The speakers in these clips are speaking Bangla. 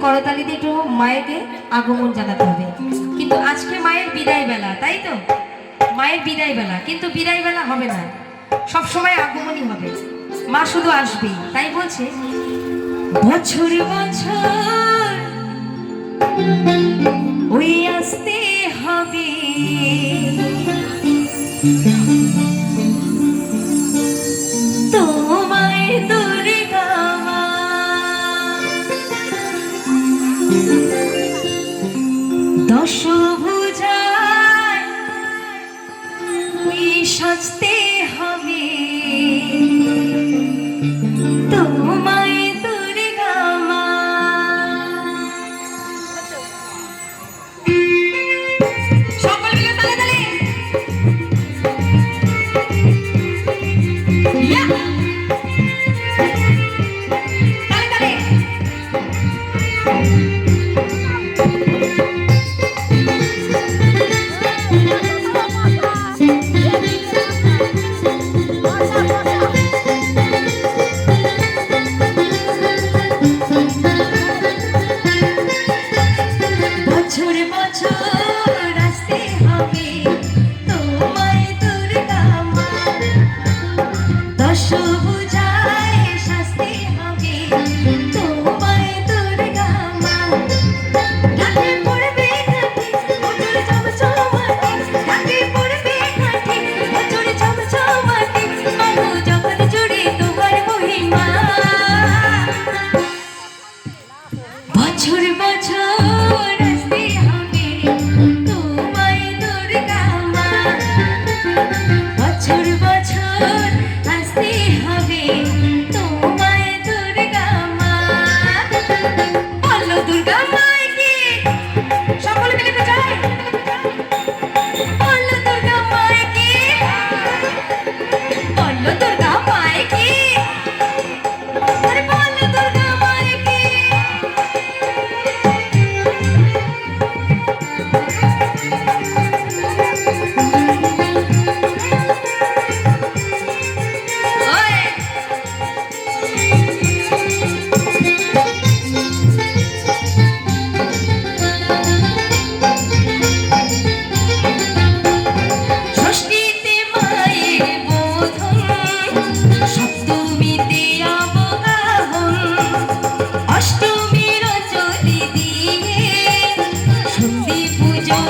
করতালি দিয়ে একটু মায়েকে আগমন জানাতে হবে। কিন্তু আজকে মায়ের বিদায় বেলা তাই তো? মায়ের বিদায় বেলা কিন্তু বিদায় বেলা হবে না। সব সময় আগমনই হবে। মা শুধু আসবেই, তাই বলছে। বছর বছর ওই আসতে হবে। Nasıl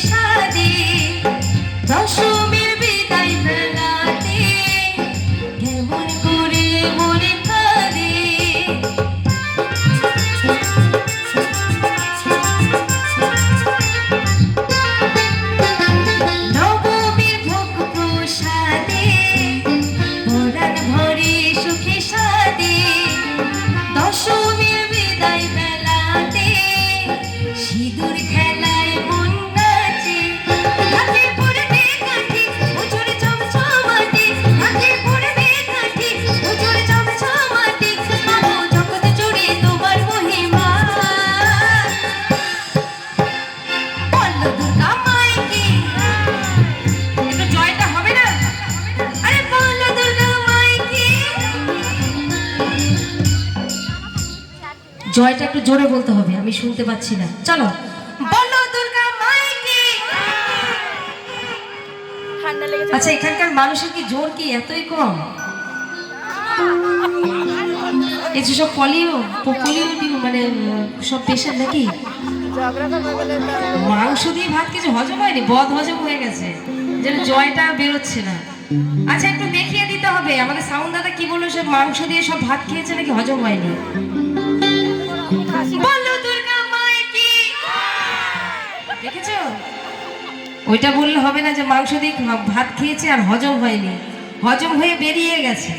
সাদে দশমী জয়টা একটু জোরে বলতে হবে আমি শুনতে পাচ্ছি না। চলো। বলো দুর্গা মাইকে। আচ্ছা এখানকার মানুষের কি জোর কি এতই কম? এই যে সব পলিও পলিও মানে সব পেশেন্ট নাকি? মাংস দিয়ে ভাত কিছু হজম হয়নি? বদ হজম হয়ে গেছে। যেন জয়টা বেরোচ্ছে না। আচ্ছা একটু দেখিয়ে দিতে হবে। আমাদের সাউন্ড দাদা কি বলল সব মাংস দিয়ে সব ভাত খেয়েছে নাকি হজম হয়নি? দেখেছ? ওইটা বললে হবে না যে মাংস দিয়ে ভাত খেয়েছে আর হজম হয়নি। হজম হয়ে বেরিয়ে গেছে।